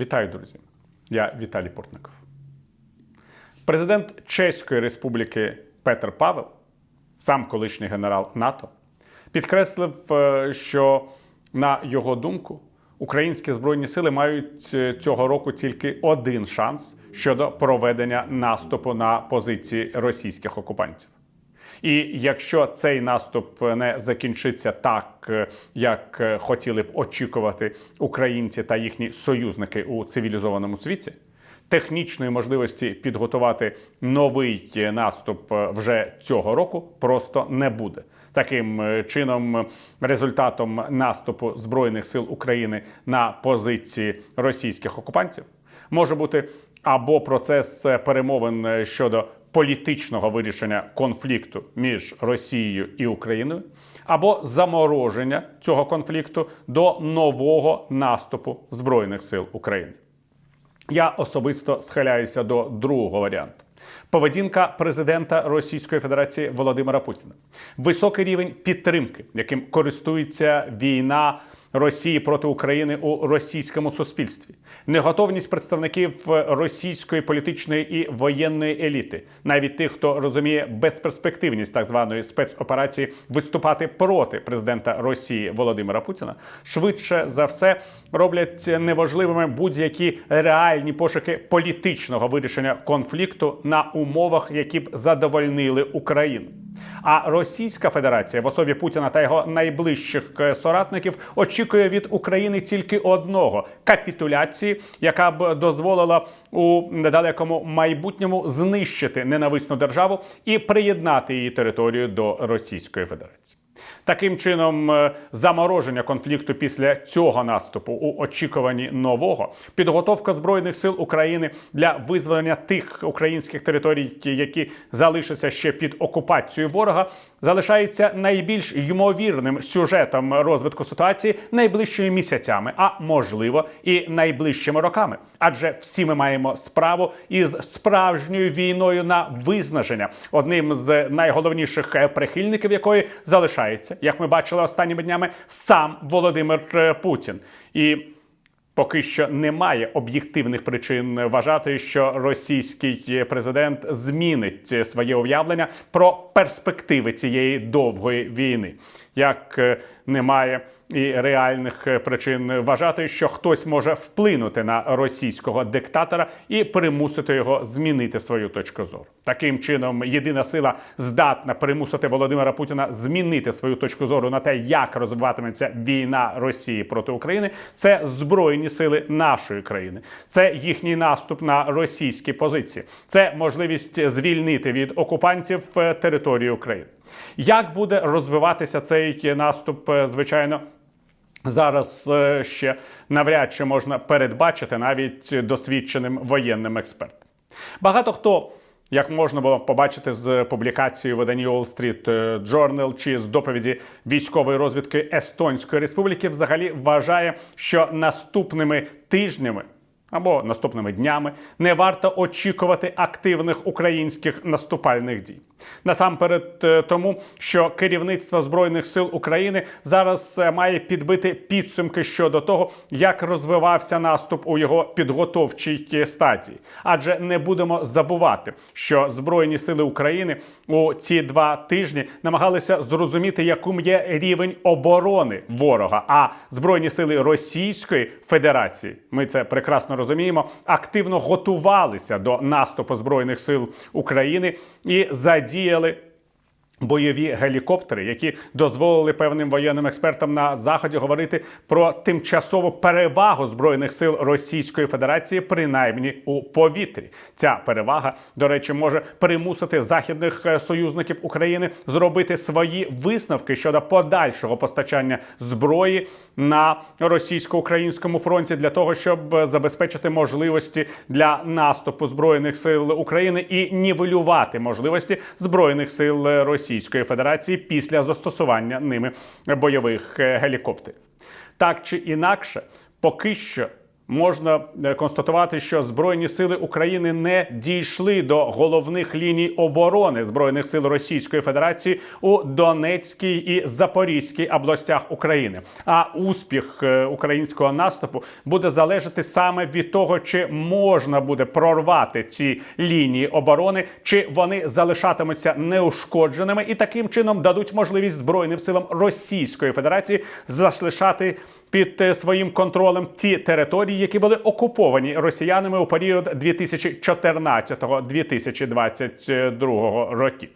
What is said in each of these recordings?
Вітаю, друзі! Я Віталій Портников. Президент Чеської Республіки Петр Павел, сам колишній генерал НАТО, підкреслив, е, що на його думку українські збройні сили мають е, цього року тільки один шанс щодо проведення наступу на позиції російських окупантів. І якщо цей наступ не закінчиться так, е, як е, хотіли б очікувати українці та їхні союзники у цивілізованому світі, технічної можливості підготувати новий наступ е, вже цього року просто не буде. Таким чином, результатом наступу збройних сил України на позиції російських окупантів може бути або процес перемовин щодо політичного вирішення конфлікту між Росією і Україною, або замороження цього конфлікту до нового наступу збройних сил України. Я особисто схиляюся до другого варіанту. Поведінка президента Російської Федерації Володимира Путіна, високий рівень підтримки, яким користується війна Росії проти України у російському суспільстві, неготовність представників російської політичної і воєнної еліти, навіть тих, хто розуміє безперспективність так званої спецоперації, виступати проти президента Росії Володимира Путіна, швидше за все роблять неважливими будь-які реальні пошуки політичного вирішення конфлікту на умовах, які б задовольнили Україну. А Російська Федерація в особі Путіна та його найближчих е, соратників очікує від України тільки одного капітуляції, яка б дозволила у недалекому майбутньому знищити ненависну державу і приєднати її територію до Російської Федерації. Таким чином, е, замороження конфлікту після цього наступу у очікуванні нового, підготовка збройних сил України для визволення тих українських територій, які залишаться ще під окупацією ворога, залишається найбільш ймовірним сюжетом розвитку ситуації найближчими місяцями, а можливо і найближчими роками. Адже всі ми маємо справу із справжньою війною на виснаження, одним з найголовніших е, прихильників якої залишається, як ми бачили останніми днями, сам Володимир е, Путін. І Поки що немає об'єктивних причин вважати, що російський президент змінить своє уявлення про перспективи цієї довгої війни, як е, немає і реальних е, причин вважати, що хтось може вплинути на російського диктатора і примусити його змінити свою точку зору. Таким чином, єдина сила здатна примусити Володимира Путіна змінити свою точку зору на те, як розвиватиметься війна Росії проти України. Це збройні сили нашої країни, це їхній наступ на російські позиції, це можливість звільнити від окупантів е, територію України. Як буде розвиватися цей наступ, е, звичайно. Зараз е, ще навряд чи можна передбачити навіть досвідченим воєнним експертам. Багато хто, як можна було побачити з публікації в виданні Wall Street Journal чи з доповіді військової розвідки Естонської Республіки, взагалі вважає, що наступними тижнями. Або наступними днями не варто очікувати активних українських наступальних дій. Насамперед, е, тому що керівництво збройних сил України зараз е, має підбити підсумки щодо того, як розвивався наступ у його підготовчій стадії. Адже не будемо забувати, що збройні сили України у ці два тижні намагалися зрозуміти, яким є рівень оборони ворога. А збройні сили Російської Федерації, ми це прекрасно розуміємо, активно готувалися до наступу збройних сил України і задіяли. Бойові гелікоптери, які дозволили певним воєнним експертам на заході говорити про тимчасову перевагу збройних сил Російської Федерації, принаймні у повітрі. Ця перевага, до речі, може примусити західних е, союзників України зробити свої висновки щодо подальшого постачання зброї на російсько-українському фронті для того, щоб е, забезпечити можливості для наступу збройних сил України і нівелювати можливості збройних сил е, Російської Федерації після застосування ними бойових е, гелікоптерів. Так чи інакше, поки що можна е, констатувати, що Збройні сили України не дійшли до головних ліній оборони Збройних сил Російської Федерації у Донецькій і Запорізькій областях України. А успіх е, українського наступу буде залежати саме від того, чи можна буде прорвати ці лінії оборони, чи вони залишатимуться неушкодженими і таким чином дадуть можливість Збройним силам Російської Федерації залишати під е, своїм контролем ті території, які були окуповані росіянами у період 2014-2022 років.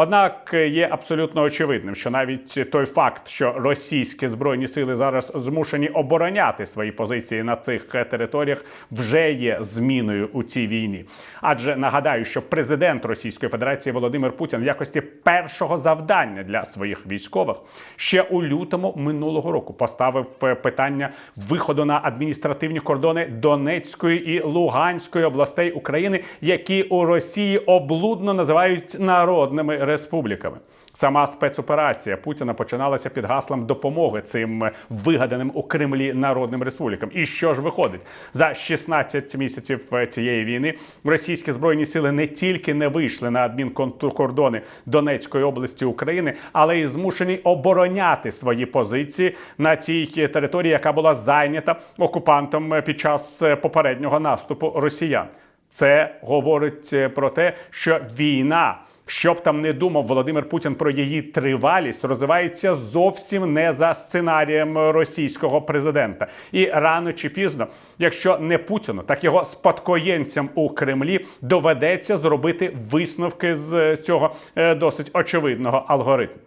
Однак є абсолютно очевидним, що навіть той факт, що російські збройні сили зараз змушені обороняти свої позиції на цих територіях, вже є зміною у цій війні. Адже нагадаю, що президент Російської Федерації Володимир Путін в якості першого завдання для своїх військових ще у лютому минулого року поставив е, питання виходу на адміністративні кордони Донецької і Луганської областей України, які у Росії облудно називають народними республіками. Сама спецоперація Путіна починалася під гаслом допомоги цим вигаданим у Кремлі народним республікам. І що ж виходить за 16 місяців цієї війни? Російські збройні сили не тільки не вийшли на адмінкордони Донецької області України, але й змушені обороняти свої позиції на цій території, яка була зайнята окупантом під час попереднього наступу росіян. Це говорить про те, що війна. Що б там не думав Володимир Путін про її тривалість, розвивається зовсім не за сценарієм російського президента. І рано чи пізно, якщо не Путіну, так його спадкоємцям у Кремлі доведеться зробити висновки з цього е, досить очевидного алгоритму.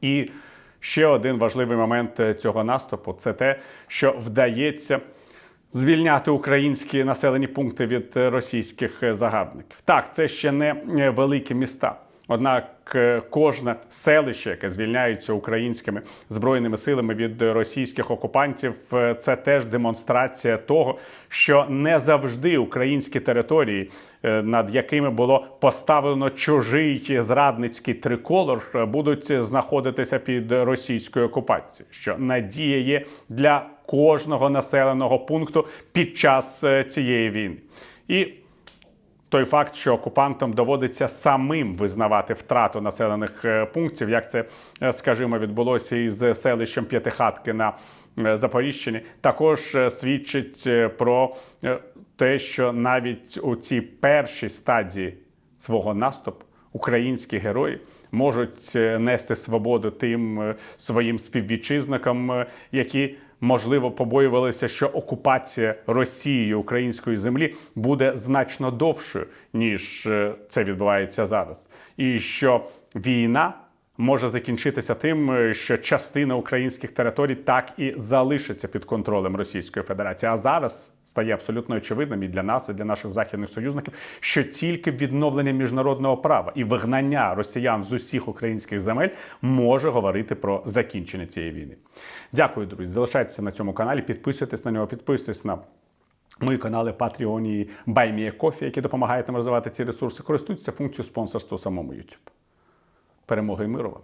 І ще один важливий момент е, цього наступу це те, що вдається звільняти українські населені пункти від російських загарбників. Так, це ще не е, великі міста. Однак е, кожне селище, яке звільняється українськими збройними силами від російських окупантів, е, це теж демонстрація того, що не завжди українські території, е, над якими було поставлено чужий зрадницький триколор, будуть знаходитися під російською окупацією. Що надія є для кожного населеного пункту під час цієї війни. І той факт, що окупантам доводиться самим визнавати втрату населених е, пунктів, як це, е, скажімо, відбулося із селищем П'ятихатки на е, Запоріжчині, також свідчить про те, що навіть у цій першій стадії свого наступу українські герої можуть нести свободу тим своїм співвітчизникам, які можливо побоювалися, що окупація Росією української землі буде значно довшою, ніж е, це відбувається зараз, і що війна. Може закінчитися тим, е, що частина українських територій так і залишиться під контролем Російської Федерації. А зараз стає абсолютно очевидним і для нас, і для наших західних союзників, що тільки відновлення міжнародного права і вигнання росіян з усіх українських земель може говорити про закінчення цієї війни. Дякую, друзі. Залишайтеся на цьому каналі, підписуйтесь на нього, підписуйтесь на. Мої канали Patreon і BuyMeACoffee, які допомагають нам розвивати ці ресурси, користуються функцією спонсорства самому YouTube. Перемоги мирова.